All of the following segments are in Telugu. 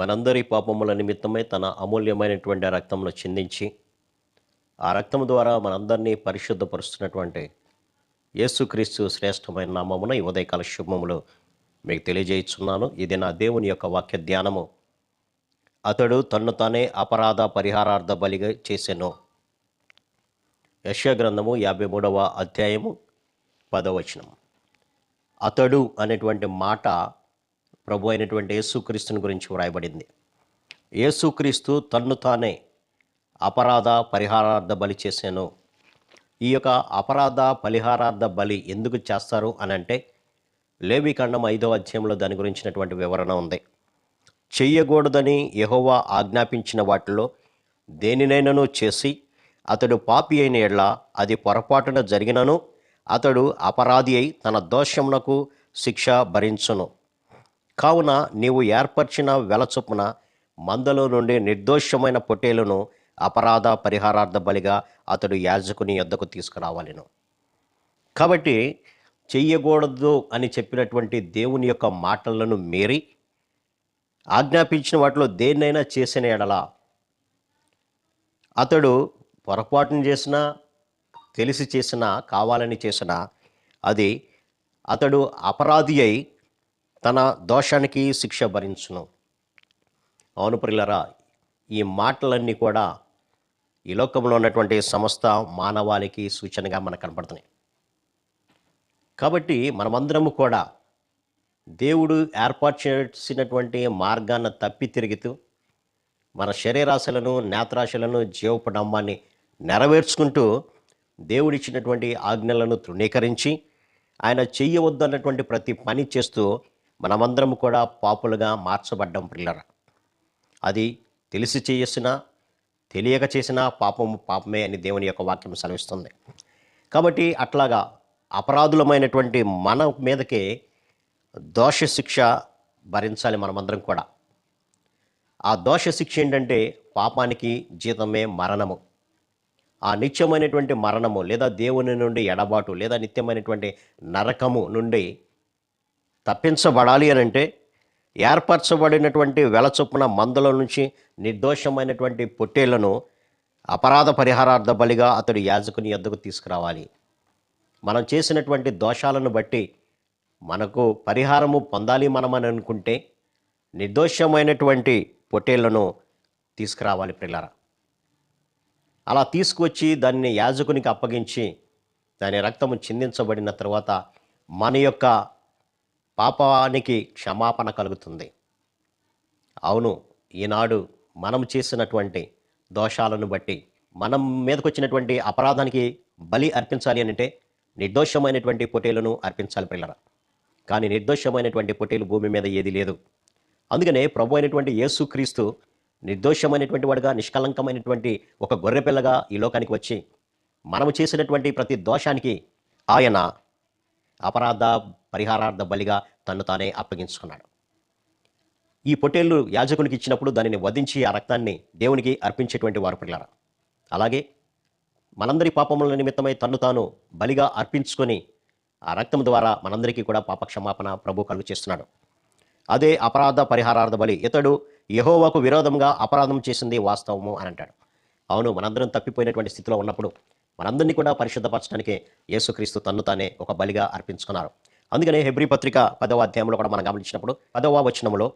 మనందరి పాపముల నిమిత్తమై తన అమూల్యమైనటువంటి రక్తంలో చిందించి ఆ రక్తం ద్వారా మనందరినీ పరిశుద్ధపరుస్తున్నటువంటి యేసుక్రీస్తు శ్రేష్టమైన నామమున ఈ ఉదయకాల శుభములు మీకు తెలియజేస్తున్నాను ఇది నా దేవుని యొక్క వాక్య ధ్యానము. అతడు తన్ను తానే అపరాధ పరిహారార్థ బలిగా చేసెను. యశ్య గ్రంథము యాభై మూడవ అధ్యాయము పదవచనం. అతడు అనేటువంటి మాట ప్రభు అయినటువంటి యేసుక్రీస్తుని గురించి వ్రాయబడింది. యేసుక్రీస్తు తన్ను తానే అపరాధ పరిహారార్థ బలి చేశాను ఈ యొక్క అపరాధ పరిహారార్థ బలి ఎందుకు చేస్తారు అని అంటే లేవికాండం ఐదో అధ్యాయంలో దాని గురించినటువంటి వివరణ ఉంది. చెయ్యకూడదని యహోవా ఆజ్ఞాపించిన వాటిలో దేనినైనాను చేసి అతడు పాపి అయిన ఎడ్ల అది పొరపాటున జరిగినను అతడు అపరాధి అయి తన దోషమునకు శిక్ష భరించును. కావున నీవు ఏర్పరిచిన వెల చొప్పున మందలో నుండి నిర్దోషమైన పొట్టేలును అపరాధ పరిహారార్థ బలిగా అతడు యాజకుని యొద్దకు తీసుకురావాలను. కాబట్టి చెయ్యకూడదు అని చెప్పినటువంటి దేవుని యొక్క మాటలను మీరి ఆజ్ఞాపించిన వాటిలో దేన్నైనా చేసిన ఎడల అతడు పొరపాటును చేసినా తెలిసి చేసినా కావాలని చేసినా అది అతడు అపరాధి అయి తన దోషానికి శిక్ష భరించును. అవును ప్రిల్లరా ఈ మాటలన్నీ కూడా ఈ లోకంలో ఉన్నటువంటి సమస్త మానవాళికి సూచనగా మనకు కనపడుతున్నాయి. కాబట్టి మనమందరము కూడా దేవుడు ఏర్పాటు చేసినటువంటి మార్గాన్ని తప్పి తిరుగుతూ మన శరీరాశలను నేత్రాశలను జీవపడంబాన్ని నెరవేర్చుకుంటూ దేవుడిచ్చినటువంటి ఆజ్ఞలను తృణీకరించి ఆయన చెయ్యవద్దన్నటువంటి ప్రతి పని చేస్తూ మనమందరం కూడా పాపులుగా మార్చబడ్డం పిల్లర. అది తెలిసి చేసినా తెలియక చేసినా పాపము పాపమే అని దేవుని యొక్క వాక్యం సెలవిస్తుంది. కాబట్టి అట్లాగా అపరాధులమైనటువంటి మన మీదకే దోష శిక్ష భరించాలి మనమందరం కూడా. ఆ దోష శిక్ష ఏంటంటే పాపానికి జీతమే మరణము. ఆ నిత్యమైనటువంటి మరణము లేదా దేవుని నుండి ఎడబాటు లేదా నిత్యమైనటువంటి నరకము నుండి తప్పించబడాలి అని అంటే ఏర్పరచబడినటువంటి వెలచొప్పున మందుల నుంచి నిర్దోషమైనటువంటి పొట్టేళ్ళను అపరాధ పరిహారార్థ బలిగా అతడు యాజకుని ఎద్దకు తీసుకురావాలి. మనం చేసినటువంటి దోషాలను బట్టి మనకు పరిహారము పొందాలి మనమని అనుకుంటే నిర్దోషమైనటువంటి పొట్టేళ్ళను తీసుకురావాలి పిల్లరా అలా తీసుకువచ్చి దాన్ని యాజకునికి అప్పగించి దాని రక్తము చిందించబడిన తర్వాత మన యొక్క పాపానికి క్షమాపణ కలుగుతుంది. అవును ఈనాడు మనం చేసినటువంటి దోషాలను బట్టి మనం మీదకు వచ్చినటువంటి అపరాధానికి బలి అర్పించాలి అంటే నిర్దోషమైనటువంటి పొటేలను అర్పించాలి పిల్లరా కానీ నిర్దోషమైనటువంటి పొటేలు భూమి మీద ఏది లేదు. అందుకనే ప్రభు అయినటువంటి యేసుక్రీస్తు నిర్దోషమైనటువంటి వాడుగా నిష్కలంకమైనటువంటి ఒక గొర్రెపిల్లగా ఈ లోకానికి వచ్చి మనము చేసినటువంటి ప్రతి దోషానికి ఆయన అపరాధ పరిహారార్థ బలిగా తను తానే అప్పగించుకున్నాడు. ఈ పొట్టేళ్ళు యాజకునికి ఇచ్చినప్పుడు దానిని వధించి ఆ రక్తాన్ని దేవునికి అర్పించేటువంటి వారు పిల్లరా అలాగే మనందరి పాపముల నిమిత్తమై తన్ను తాను బలిగా అర్పించుకొని ఆ రక్తం ద్వారా మనందరికీ కూడా పాప క్షమాపణ ప్రభు కలుగు చేస్తున్నాడు. అదే అపరాధ పరిహారార్థ బలి. ఇతడు యహోవాకు విరోధంగా అపరాధం చేసింది వాస్తవము అని అంటాడు. అవును మనందరం తప్పిపోయినటువంటి స్థితిలో ఉన్నప్పుడు మనందరినీ కూడా పరిశుద్ధపరచడానికి యేసుక్రీస్తు తన్ను తానే ఒక బలిగా అర్పించుకున్నారు. అందుకనే హెబ్రి పత్రిక పదవ అధ్యాయంలో కూడా మనం గమనించినప్పుడు పదవ వచనంలో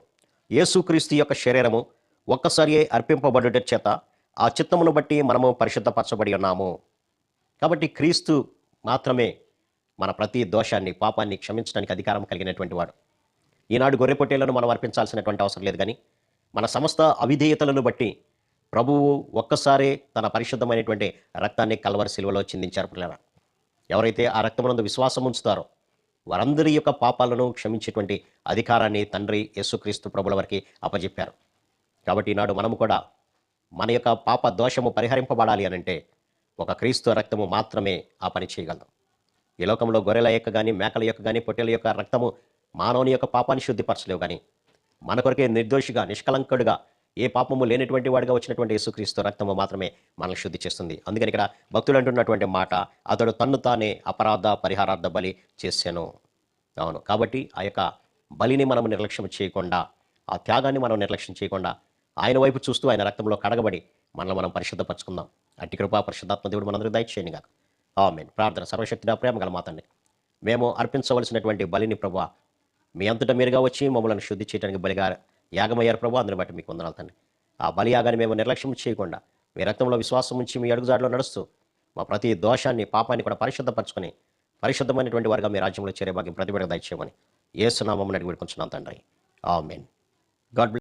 యేసుక్రీస్తు యొక్క శరీరము ఒక్కసారి అర్పింపబడుట చేత ఆ చిత్తమును బట్టి మనము పరిశుద్ధపరచబడి ఉన్నాము. కాబట్టి క్రీస్తు మాత్రమే మన ప్రతి దోషాన్ని పాపాన్ని క్షమించడానికి అధికారం కలిగినటువంటి వాడు. ఈనాడు గొర్రె మనం అర్పించాల్సినటువంటి అవసరం లేదు కానీ మన సమస్త అవిధేయతలను బట్టి ప్రభువు ఒక్కసారే తన పరిశుద్ధమైనటువంటి రక్తాన్ని కలవరి శిలువలో చిందించారు పిల్లల ఎవరైతే ఆ రక్తమునందు విశ్వాసం ఉంచుతారో వారందరి యొక్క పాపాలను క్షమించేటువంటి అధికారాన్ని తండ్రి యేసుక్రీస్తు ప్రభుల వారికి అప్పజెప్పారు. కాబట్టి ఈనాడు మనము కూడా మన యొక్క పాప దోషము పరిహరింపబడాలి అనంటే ఒక క్రీస్తు రక్తము మాత్రమే ఆ పని చేయగలదు. ఈ లోకంలో గొర్రెల యొక్క కానీ మేకల యొక్క కానీ పొట్టెల యొక్క రక్తము మానవుని యొక్క పాపాన్ని శుద్ధిపరచలేవు కానీ మన కొరకే నిర్దోషిగా నిష్కలంకుడుగా ఏ పాపము లేనటువంటి వాడిగా వచ్చినటువంటి యేసుక్రీస్తు రక్తము మాత్రమే మనల్ని శుద్ధి చేస్తుంది. అందుకని ఇక్కడ భక్తులు అంటున్నటువంటి మాట అతడు తన్ను తానే అపరాధ పరిహారార్థ బలి చేశాను. అవును. కాబట్టి ఆ యొక్క బలిని మనం నిర్లక్ష్యం చేయకుండా ఆ త్యాగాన్ని మనం నిర్లక్ష్యం చేయకుండా ఆయన వైపు చూస్తూ ఆయన రక్తంలో కడగబడి మనల్ని మనం పరిశుద్ధపరచుకుందాం. అట్టి కృపా పరిశుద్ధాత్మ దేవుడు మనందరూ దయచేయండి గాక. ఆమెన్. ప్రార్థన సర్వశక్తిగా ప్రేమ గల మాతండి మేము అర్పించవలసినటువంటి బలిని ప్రభా మీ అంతటా మీరుగా వచ్చి మమ్మల్ని శుద్ధి చేయడానికి బలిగా యాగమయ్యారు ప్రభు అందుని బట్టి మీకు వందనాలు తండ్రి. ఆ బలి యాగాన్ని మేము నిర్లక్ష్యం చేయకుండా మీ రక్తంలో విశ్వాసం ఉంచి మీ అడుగుజాడలో నడుస్తూ మా ప్రతి దోషాన్ని పాపాన్ని కూడా పరిశుద్ధపరచుకొని పరిశుద్ధమైనటువంటి వారిగా మీ రాజ్యంలో చేరే భాగ్యం ప్రతిబిడ దయచేయమని ఏసునామం అడిగి పెట్టుకుంటున్నాం తండ్రి. ఆమెన్. గాడ్